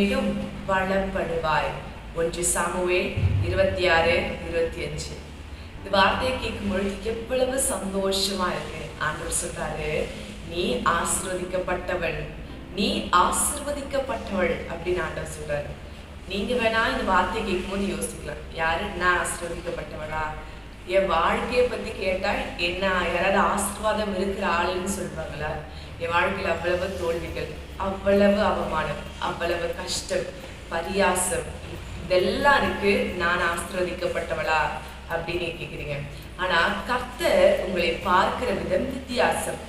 மேலும் வளப்படுவாய். ஒன்று சாமுவேல் இருபத்தி ஆறு இருபத்தி அஞ்சு இந்த வார்த்தையை கேட்கும் பொழுது எவ்வளவு சந்தோஷமா இருக்கு ஆண்டவர் சொல்றாரு நீ ஆசிர்வதிக்கப்பட்டவள். நீ ஆசிர்வதிக்கப்பட்டவள் அப்படின்னு ஆண்டவர் சொல்றாரு. நீங்க வேணா இந்த வார்த்தையை கேட்கும்போது யோசிக்கலாம். யாரு? நான் ஆசிர்வதிக்கப்பட்டவளா? என் வாழ்க்கையை பத்தி கேட்டால் என்ன யாராவது ஆசீர்வாதம் இருக்கிற ஆளுன்னு சொல்லுவாங்களா என் வாழ்க்கையில் அவ்வளவு தோல்விகள் அவ்வளவு அவமானம் அவ்வளவு கஷ்டம் பரியாசம் இதெல்லாம் இருக்கு. நான் ஆசிர்வதிக்கப்பட்டவளா அப்படின்னு கேக்குறீங்க. ஆனா கர்த்தர் உங்களை பார்க்கிற விதம் வித்தியாசம்.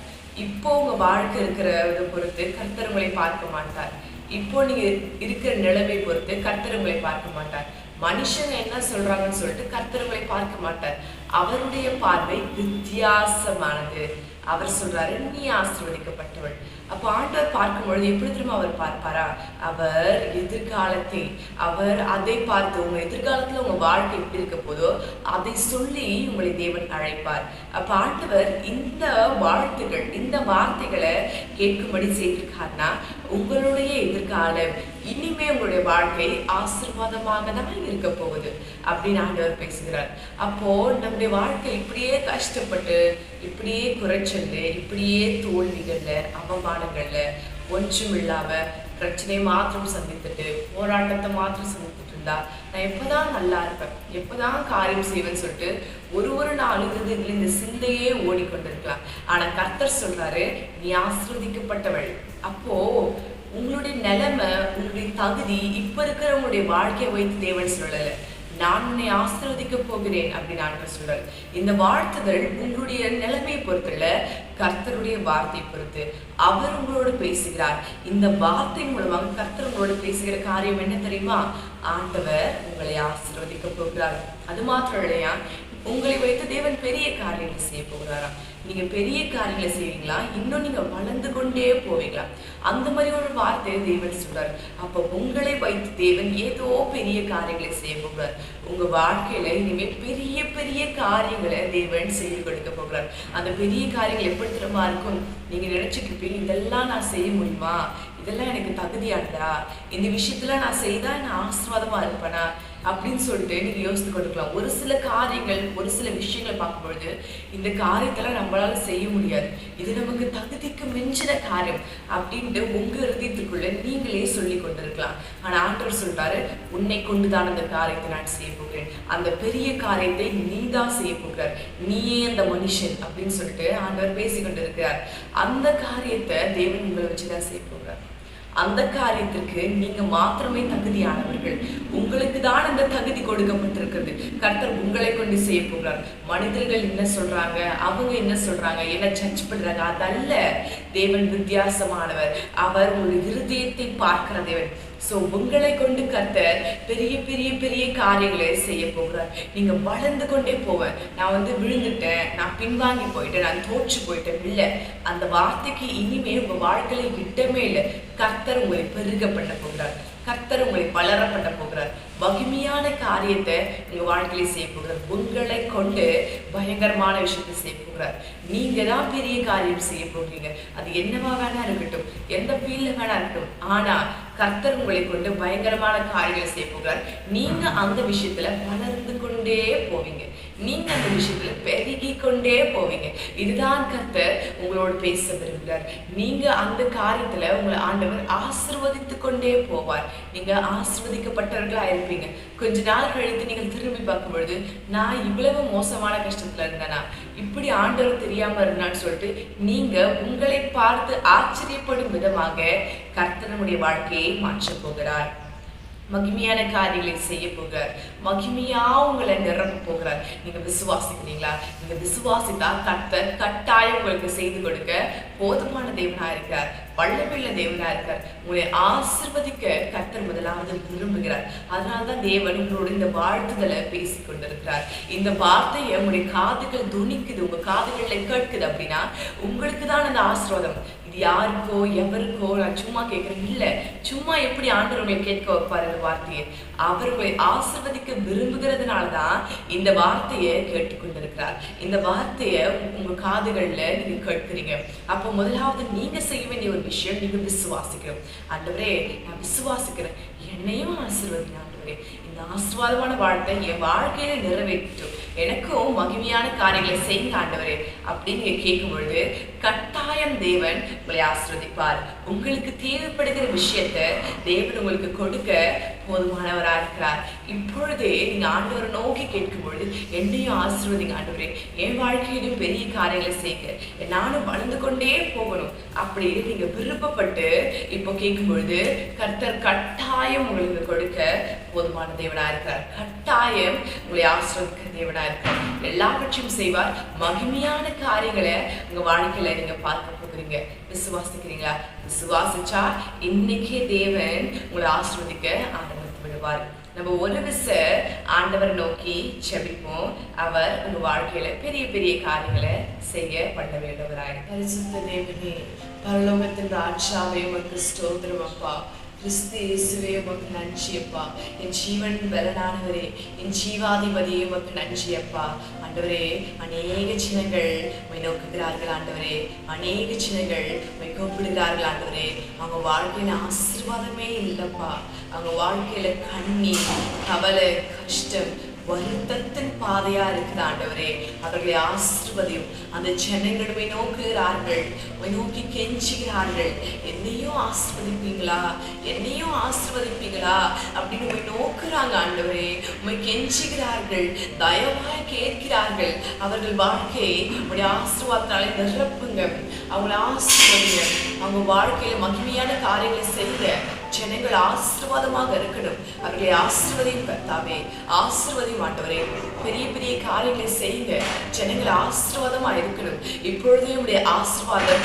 இப்போ உங்க வாழ்க்கை இருக்கிற இதை பொறுத்து கர்த்தர் உங்களை பார்க்க மாட்டார். இப்போ நீங்க இருக்கிற நிலைமை பொறுத்து கர்த்தர் உங்களை பார்க்க மாட்டார். மனுஷங்க என்ன சொல்றாங்கன்னு சொல்லிட்டு கர்த்தர்களை பார்க்க மாட்டார். அவருடைய பார்வை வித்தியாசமானது. அவர் சொல்றாரு நீ ஆசிர்வதிக்கப்பட்டவள். அப்ப ஆண்டவர் பார்க்கும் பொழுது எப்படி திரும்ப அவர் பார்ப்பாரா? அவர் எதிர்காலத்தை அவர் அதை பார்த்து உங்க எதிர்காலத்துல உங்க வாழ்க்கை எப்படி இருக்க போதோ அதை சொல்லி உங்களை தேவன் அழைப்பார். அப்ப ஆண்டவர் இந்த வாழ்த்துகள் இந்த வார்த்தைகளை கேட்கும்படி செய்திருக்காருன்னா உங்களுடைய எதிர்காலம் இனிமே உங்களுடைய வாழ்க்கை ஆசீர்வாதமாக தான் இருக்க போகுது அப்படின்னு ஆண்டவர் பேசுகிறார். அப்போ நம்ம நம்முடைய வாழ்க்கை இப்படியே கஷ்டப்பட்டு இப்படியே குறைச்சல்ல இப்படியே தோல்விகள்ல அவமானங்கள்ல ஒன்றும் இல்லாம பிரச்சனையை மாத்திரம் சந்தித்துட்டு போராட்டத்தை மாத்திரம் சந்தித்துட்டு இருந்தா நான் எப்பதான் நல்லா இருப்பேன்? எப்பதான் காரியம் செய்வேன்னு சொல்லிட்டு ஒரு ஒரு நாளும் இதுல இந்த சிந்தையே ஓடிக்கொண்டிருக்கலாம். ஆனா கர்த்தர் சொல்றாரு நீ ஆசிர்வதிக்கப்பட்டவள் அப்போ உங்களுடைய நிலைமை உங்களுடைய தகுதி இப்ப இருக்கிறவங்களுடைய வாழ்க்கையை வைத்து தேவன் சொல்லலை. நான் உன்னை ஆசிர்வதிக்க போகிறேன் அப்படின்னு ஆண்டு சொல்றாரு. இந்த வாழ்த்துதல் உங்களுடைய நிலைமையை பொறுத்துள்ள கர்த்தருடைய வார்த்தை பொறுத்து. அவர் உங்களோடு பேசுகிறார். இந்த வார்த்தை மூலமாக கர்த்தர் உங்களோடு பேசுகிற காரியம் என்ன தெரியுமா? ஆண்டவர் உங்களை ஆசிர்வதிக்க போகிறார். அது மாத்திரம் இல்லையா? உங்களை வைத்து தேவன் பெரிய காரியங்கள் செய்ய போகிறாராம். நீங்க பெரிய காரியங்களை செய்வீங்களா? இன்னும் நீங்க வளர்ந்து கொண்டே போவீங்களா? அந்த மாதிரி ஒரு வார்த்தையை தேவன் சொல்றார். அப்ப உங்களை வைத்து தேவன் ஏதோ பெரிய காரியங்களை செய்ய போகிறார். உங்க வாழ்க்கையில இனிமே பெரிய பெரிய காரியங்களை தேவன் செய்து கொடுக்க போகிறார். அந்த பெரிய காரியங்கள் எப்படி திரும்ப இருக்கும்? நீங்க நினைச்சுக்கிட்டு இதெல்லாம் நான் செய்ய முடியுமா? இதெல்லாம் எனக்கு தகுதியானதா? இந்த விஷயத்துல நான் செய்தா நான் ஆசீர்வாதமா இருப்பேனா? அப்படின்னு சொல்லிட்டு நீங்க யோசித்து கொண்டுக்கலாம் ஒரு சில காரியங்கள் ஒரு சில விஷயங்களை பார்க்கும்பொழுது இந்த காரியத்தெல்லாம் நம்மளால செய்ய முடியாது. இது நமக்கு தகுதிக்கு மிஞ்சின காரியம் அப்படின்ட்டு உங்க இருதயத்துக்குள்ள நீங்களே சொல்லி கொண்டிருக்கலாம். ஆனா ஆண்டவர் சொல்றாரு உன்னை கொண்டுதான் அந்த காரியத்தை நான் செய்ய போகிறேன். அந்த பெரிய காரியத்தை நீ தான் செய்ய போகிறார் நீயே அந்த மனுஷன் அப்படின்னு சொல்லிட்டு ஆண்டவர் பேசி கொண்டிருக்கிறார். அந்த காரியத்தை தேவன் உங்களை வச்சுதான் செய்ய போகிறார். அந்த காரியத்திற்கு நீங்க மாத்திரமே தகுதியானவர்கள். உங்களுக்கு தான் அந்த தகுதி கொடுக்கப்பட்டிருக்கிறது. கர்த்தர் உங்களை கொண்டு செய்ய போகிறார். மனிதர்கள் என்ன சொல்றாங்க? அவங்க என்ன சொல்றாங்க? என்ன ஜட்ஜ் பண்றாங்க? அதல்ல. தேவன் வித்தியாசமானவர். அவர் ஒரு இருதயத்தை பார்க்கிற தேவன். சோ உங்களை கொண்டு கத்தர் பெரிய பெரிய பெரிய காரியங்களை செய்ய போகிறார். நீங்க வளர்ந்து கொண்டே போவேன் நான் வந்து விழுந்துட்டேன். நான் பின்வாங்கி போயிட்டேன். நான் தோற்று போயிட்டேன். இல்லை. அந்த வார்த்தைக்கு இனிமே உங்க வாழ்க்கையில் விட்டமே இல்லை. கர்த்தர் உங்களை பெருக பண்ண போகிறார். கர்த்தர் உங்களை வளர பண்ண போகிறார். மகிமையான காரியத்தை உங்கள் வாழ்க்கையில செய்ய போகிறார் உங்களை கொண்டு பயங்கரமான விஷயத்தை செய்ய போகிறார் நீங்கள் தான் பெரிய காரியம் செய்ய போகிறீங்க அது என்னவா வேணா இருக்கட்டும். எந்த ஃபீல்டில் வேணா இருக்கட்டும். ஆனால் கர்த்தர் உங்களை கொண்டு பயங்கரமான காரியங்களை செய்ய போகிறார் நீங்கள் அந்த விஷயத்தில் வளர்ந்து கொண்டே போவீங்க. நீங்க அந்த விஷயத்துல பெருகி கொண்டே போவீங்க. இதுதான் கர்த்தர் உங்களோட பேச விரும்புகிறார் நீங்க அந்த காரியத்துல உங்களை ஆண்டவர் ஆசிர்வதித்து கொண்டே போவார். நீங்க ஆசிர்வதிக்கப்பட்டவர்களா இருப்பீங்க. கொஞ்ச நாள் கழித்து நீங்கள் திரும்பி பார்க்கும் பொழுது நான் இவ்வளவு மோசமான கஷ்டத்துல இருந்தேனா? இப்படி ஆண்டவர் தெரியாம இருந்தான்னு சொல்லிட்டு நீங்க உங்களை பார்த்து ஆச்சரியப்படும் விதமாக கர்த்தனுடைய வாழ்க்கையை மாற்றப் போகிறார். மகிமையான காரியங்களை செய்ய போகிறார். மகிமையா உங்களை நிரம்ப போகிறார். நீங்க விசுவாசிக்கிறீங்களா? நீங்க விசுவாசித்தா கர்த்தர் கட்டாயம் உங்களுக்கு செய்து கொடுக்க போதுமான தேவனா இருக்கார். வல்லமையுள்ள தேவனா இருக்கார். உங்களை ஆசிர்வதிக்க கத்தர் முதலாவது விரும்புகிறார். அதனால்தான் தேவன் உங்களோட இந்த வாழ்த்துதலை பேசிக் கொண்டிருக்கிறார். இந்த வார்த்தையை உங்களுடைய காதுகள் துணிக்குது உங்க காதுகளில் கேட்குது அப்படின்னா உங்களுக்கு தான் அந்த ஆசீர்வாதம். யாருக்கோ எவருக்கோ நான் சும்மா கேட்குறேன். இல்லை சும்மா எப்படி ஆண்டவர் உங்களை கேட்க வைப்பார் இந்த வார்த்தையை. அவர் உங்களை ஆசிர்வதிக்க விரும்புகிறதுனால தான் இந்த வார்த்தையை கேட்டுக்கொண்டிருக்கிறார். இந்த வார்த்தையை உங்க காதுகள்ல நீங்க கேட்குறீங்க. அப்போ முதலாவது நீங்க செய்ய வேண்டிய ஒரு விஷயம் நீங்க விசுவாசிக்கணும். ஆண்டவரே நான் விசுவாசிக்கிறேன். என்னையும் ஆசிர்வதிங்க ஆண்டவரே. இந்த ஆசீர்வாதமான வாழ்க்கை என் வாழ்க்கையில நிறைவேற்றும் எனக்கும் மகிமையான காரியங்களை செய்யுங்க ஆண்டவரே. அப்படின்னு கேட்கும் பொழுது கட்டாயம் தேவன் உங்களை ஆசீர்வதிப்பார். உங்களுக்கு தேவைப்படுகிற விஷயத்தை தேவன் உங்களுக்கு கொடுக்க போதுமானவரா இருக்கிறார். இப்பொழுதே நீங்க ஆண்டவரை நோக்கி கேட்கும் பொழுது என்னையும் ஆசிர்வதிங்க ஆண்டவரே. என் வாழ்க்கையிலும் பெரிய காரியங்களை செய்யுங்க. நானும் வளர்ந்து கொண்டே போகணும். அப்படின்னு நீங்க விருப்பப்பட்டு இப்போ கேட்கும் பொழுது கர்த்தர் கட்டாயம் உங்களுக்கு கொடுக்க போதுமான தேவனா இருக்கிறார். கட்டாயம் உங்களை ஆசிர்வதிக்க தேவனா இருக்கிறார். எல்லாவற்றையும் செய்வார். மகிமையான காரியங்களை உங்க வாழ்க்கையில நீங்க பார்க்க போகிறீங்க. விசுவாசிக்கிறீங்களா? விசுவாசிச்சா இன்னைக்கே தேவன் உங்களை ஆசிர்வதிக்க ஆரம்பித்து விடுவார். நம்ம ஒரு விச ஆண்டவரை நோக்கி செபிப்போம். அவர் உங்க வாழ்க்கையில பெரிய பெரிய காரியங்களை செய்ய பண்ண வேண்டவராய் பரிசுத்த தேவனே பரலோகத்தின் ராஜாவே உமக்கு ஸ்தோத்திரம் அப்பா. கிறிஸ்து இயேசுவே உமக்கு நன்றி அப்பா. என் ஜீவன் பலனானவரே என் ஜீவாதிபதியே உமக்கு நன்றி அப்பா. ஆண்டவரே அநேக சின்னங்கள் உமை நோக்குகிறார்கள் ஆண்டவரே. அநேக சின்னங்கள் உமை கூப்பிடுகிறார்கள் ஆண்டவரே. அவங்க வாழ்க்கையில ஆசீர்வாதமே இல்லப்பா. அவங்க வாழ்க்கையில கண்ணி கவலை கஷ்டம் வருத்தத்தின் பாதையா இருக்குது ஆண்டவரே அவர்களை ஆசிர்வதையும். அந்த ஜனங்களுமே நோக்குகிறார்கள் நோக்கி கெஞ்சுகிறார்கள். என்னையும் ஆசிர்வதிப்பீங்களா? என்னையும் ஆசிர்வதிப்பீங்களா? அப்படின்னு உம்மை நோக்குறாங்க ஆண்டவரே. உண்மை கெஞ்சுகிறார்கள் தயவாய் கேட்கிறார்கள். அவர்கள் வாழ்க்கையை உடைய ஆசிர்வாதத்தினாலே நிரப்புங்க. அவங்களை ஆசிர்வதிங்க. அவங்க வாழ்க்கையில மகிமையான காரியங்களை செய்ய ஜனங்கள் ஆசீர்வாதமாக இருக்கணும். அவர்களை ஆசிர்வதையும் கர்த்தாவே. ஆசீர்வதியும் ஆண்டவரே. பெரிய பெரிய காரியங்களை செய்யுங்க. ஜனங்கள் ஆசீர்வாதமா இருக்கணும். இப்பொழுதே உடைய ஆசீர்வாதம்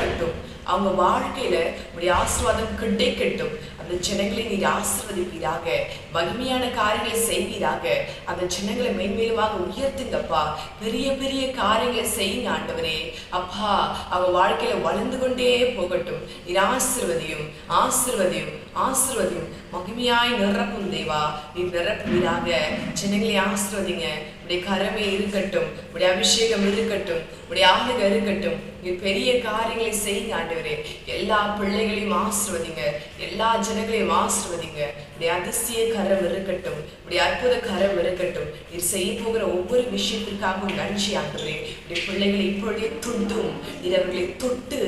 கட்டும் அவங்க வாழ்க்கையில உடைய ஆசீர்வாதம் கிடைக்கட்டும். அந்த ஜனங்களை நீர் ஆசிர்வதிப்பீராக. மகிமையான காரியங்களை செய்வீராக. அந்த ஜனங்களை மேன்மேலுமாக உயர்த்துங்கப்பா. பெரிய பெரிய காரியங்களை செய்யுங்க ஆண்டவரே. அப்பா அவ வாழ்க்கையில வளர்ந்து கொண்டே போகட்டும். நீர் ஆசிர்வதியும் ஆசிர்வதியும் ஆசிர்வதியும். மகிமையாய் நிரப்பும் தேவா. நீர் நிரப்புவீராக. ஜனங்களை ஆசிர்வதிங்க. உடைய கரமே இருக்கட்டும் உடைய அபிஷேகம் இருக்கட்டும் உடைய ஆளுக இருக்கட்டும். நீ பெரிய காரியங்களை செய்யுங்க ஆண்டவரே. எல்லா பிள்ளைகளையும் ஆசிர்வதிங்க. எல்லா ஜனங்களையும் ஆசிர்வதிங்க. உடைய அதிசய கரம் இருக்கட்டும் உடைய அற்புத கரம் இருக்கட்டும். நீர் செய்ய போகிற ஒவ்வொரு விஷயத்திற்காகவும் நன்றி ஆண்டவரே. உடைய பிள்ளைகளை இப்பொழுதே துண்டும் நீர் அவர்களை தொட்டு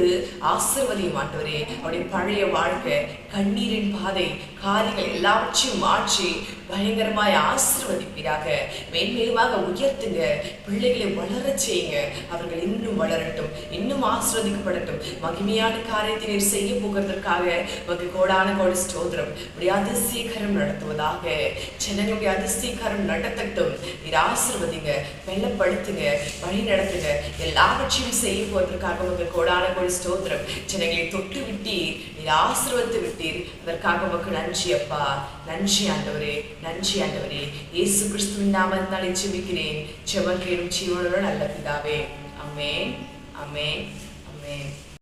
ஆசிர்வதியும் ஆண்டவரே. அவருடைய பழைய வாழ்க்கை கண்ணீரின் பாதை காரியங்கள் எல்லாவற்றையும் மாற்றி பயங்கரமாய் ஆசிர்வதிப்பீராக. மேன்மேலுமாக உயர்த்துங்க. பிள்ளைகளை வளர செய்யுங்க. அவர்கள் இன்னும் வளரட்டும் இன்னும் ஆசிர்வதிக்கப்படட்டும். மகிமையான காரியத்தை நீர் செய்ய போகிறதற்காக உமக்கு கோடான கோடி ஸ்தோத்திரம். உடைய அதிசயகரம் நடத்துவதாக. ஜனங்களுடைய அதிசயகரம் நடத்தட்டும். நீர் ஆசிர்வதிங்க வெள்ளப்படுத்துங்க வழி நடத்துங்க. எல்லாவற்றையும் செய்ய போவதற்காக உமக்கு கோடான கோடி ஸ்தோத்திரம். ஜனங்களை தொட்டு விட்டீர் நீர் ஆசிர்வத்து விட்டீர். அதற்காக உமக்கு நன்றி அப்பா. நன்றி ஆண்டவரே. நன்றி ஆண்டவரே இயேசு கிறிஸ்துவின் நாமத்தினாலே ஜெபிக்கிறேன் ஜெபம் கேடும் ஜீவனோட நல்ல பிதாவே அமேன் அமேன் அமேன்